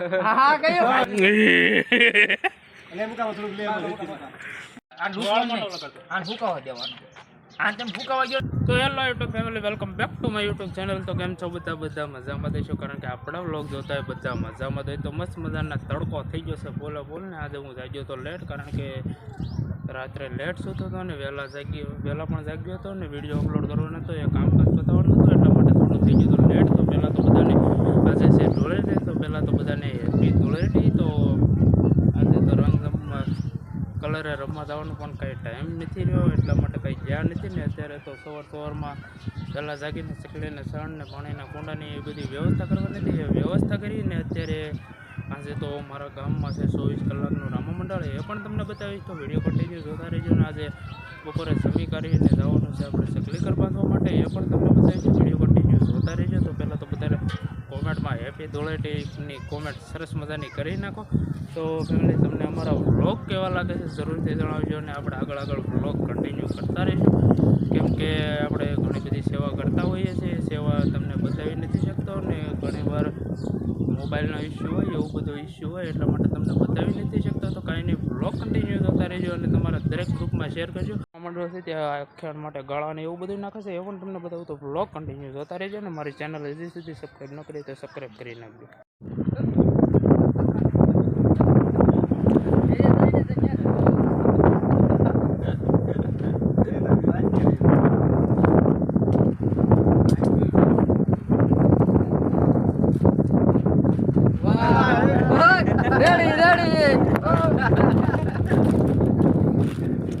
હા હા કયો આ ફૂકાવા દેવાનો? આ તેમ ફૂકાવા ગયો તો hello YouTube family welcome back to my YouTube channel. તો કેમ છો બધા? બધા મજામાં દઈશું કારણ કે આપણા વ્લોગ જોતા હોય બધા મજામાં હોય. તો મસ્ત મજાના તડકો થઈ ગયો છે. બોલે બોલ ને. આજે હું જાગ્યો તો લેટ કારણ કે રાત્રે લેટ સૂતો હતો ને વહેલા જાગ્યો. વહેલા પણ જાગ્યો હતો ને વીડિયો અપલોડ કરવાનો હતો એ કામકાજ કરતો હતું એટલા માટે થોડું થઈ ગયું તો લેટ તો પહેલાં તો બધાને આજે છે ધૂળેટી તો પહેલાં તો બધાને હેપી ધૂળેટી તો આજે તો રંગ રમવા કલરે રમવા જવાનો પણ કંઈ ટાઈમ નથી રહ્યો, એટલા માટે કંઈ ગયા નથી ને અત્યારે તો સવાર સવારમાં પહેલાં જાગીને ચકલીને સણને પાણીના કુંડાની એ બધી વ્યવસ્થા કરવાની હતી. એ વ્યવસ્થા કરીને અત્યારે આજે તો મારા ગામમાં છે ચોવીસ કલાકનું રામા મંડળ એ પણ તમને બતાવીશ તો વીડિયો કન્ટિન્યુ જોતા રહેજો ને આજે બપોરે સમી કરીને જવાનું છે આપણે ચકલી બાંધવા માટે. એ પણ તમને બતાવીશ વીડિયો કન્ટિન્યુ જોતા રહેજો તો પહેલાં તો બધાને હેપી ધૂળેટીની કોમેન્ટ સરસ મજાની કરી નાખો. તો ફેમિલી તમને અમારા વ્લોગ કેવા લાગે છે જરૂરથી જણાવજો અને આપણે આગળ આગળ વ્લોગ કન્ટિન્યુ કરતા રહીશું. કેમ કે આપણે ઘણી બધી સેવા કરતા હોઈએ છીએ, સેવા તમને બતાવી નથી શકતો અને ઘણીવાર મોબાઈલનો ઇસ્યુ હોય, એવું બધો ઇસ્યુ હોય, એટલા માટે તમને બતાવી નથી શકતો. તો કાંઈ નહીં વ્લોગ કન્ટિન્યુ કરતા રહેજો અને તમારા દરેક ગ્રુપમાં શેર કરજો. મંડળ છે ત્યાં આખ્યાન માટે ગાળા ને એવું બધું નાખે છે. એ પણ તમને બતાવું તો બ્લોગ કન્ટિન્યુ જોતા રહેજો ને મારી ચેનલ હજી સુધી સબસ્ક્રાઈબ ન કરી તો સબસ્ક્રાઈબ કરી નાખજો રેડી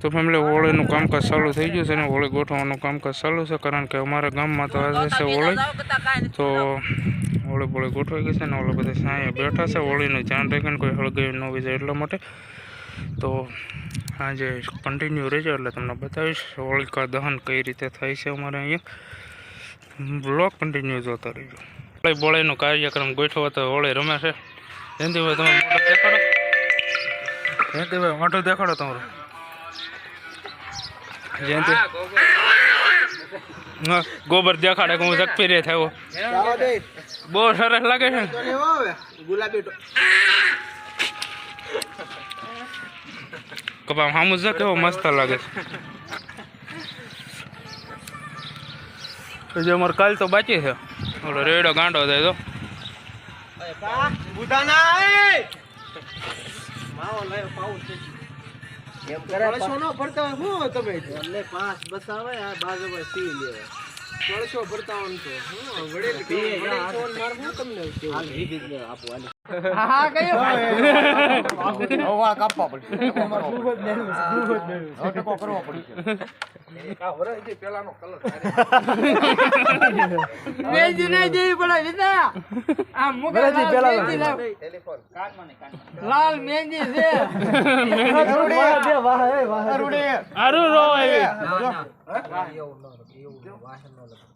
તો ફેમિલી હોળીનું કામકાજ ચાલુ થઈ ગયું છે અને હોળી ગોઠવવાનું કામકાજ ચાલુ છે કારણ કે અમારા ગામમાં તો આજે છે હોળી. તો હોળી બોળી ગોઠવાઈ ગઈ છે ને ઓલા બધા સાંયે બેઠા છે, હોળીનું ધ્યાન રાખીને કોઈ હળગાવી ન જાય એટલા માટે. તો આજે કન્ટિન્યુ રહેજો એટલે તમને બતાવીશ હોળિકા દહન કઈ રીતે થાય છે અમારે અહીંયા. બ્લોક કન્ટિન્યુ જોતા રહેજો. હોળી બોળીનો કાર્યક્રમ ગોઠવો તો હોળી રમે છે. જયંતિભાઈ તમે મોટો દેખાડો. જયંતિભાઈ મોટો દેખાડો તમારું. ગોબર દેખાડે હું જગપી રે થયો. બહુ સરસ લાગે છે કપા હામું જો કેવો મસ્ત લાગે છે. હજી અમારે કાલ તો બાકી છે. ઓલો રેડો ગાંડો થાય તો. હા હા કયો? મેજી નહીં દેવી પડે વિદા આ મુગા લાલ મહેંદી લાવ. લાલ મહેંદી છે. અરુ રો એવી પીઓ બેહારી લાવે થાય આ સાંભળ બગડ. એ, એ, લગાવો. મહેમાન છે ને રામ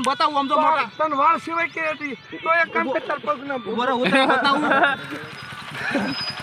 બતાવું આમ તો મોટા તને વાળ સિવાય કે હતી? તો એક કામ કર પગ ના બતાવું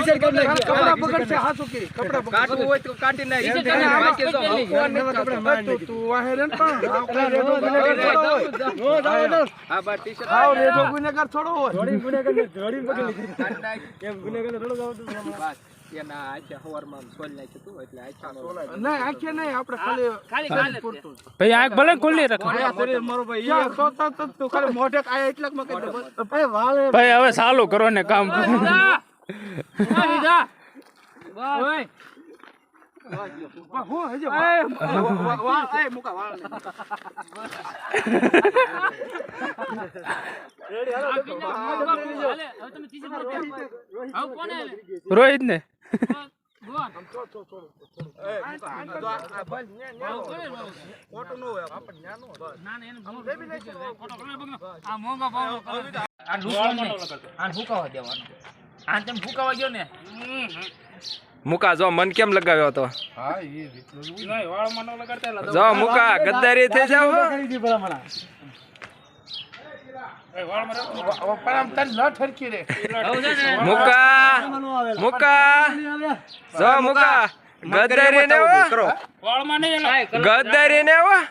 ટીશર્ટ કાઢી ભાઈ આંખ ભલે ખોલી રાખ. ભાઈ મોઢે ભાઈ હવે સારું કરો ને કામ. દીધા ઓય રોહિત ને આ મોંઘા આ હુકાવા દેવાનું આ તેમ ફૂકાવા ગયો ને? મુકા જો મન કેમ લગાવ્યો હતો? જો મુકા ગદ્દારી થઈ જાવ મુકા મુકા. જો મુકા. ગદ્દારી ને દીકરો. વાળમાં નહીં એનો ગદ્દારી ને વા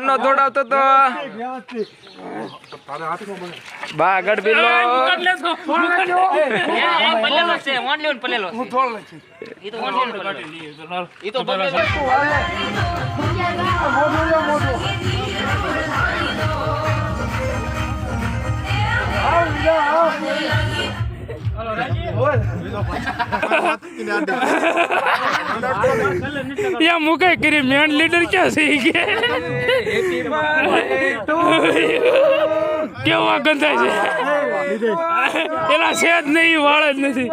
નો દોડાવતો તો? બા ગડબીલો. પલેલો છે ઓનલી પલેલો હું તો ઓનલી પલેલો. ઈ તો બગડે મોટો યા મુકે કરી મેન લીડર ક્યાં છે કે? કેવા ગંધા છે? એના છે નહીં, વાળ જ નથી.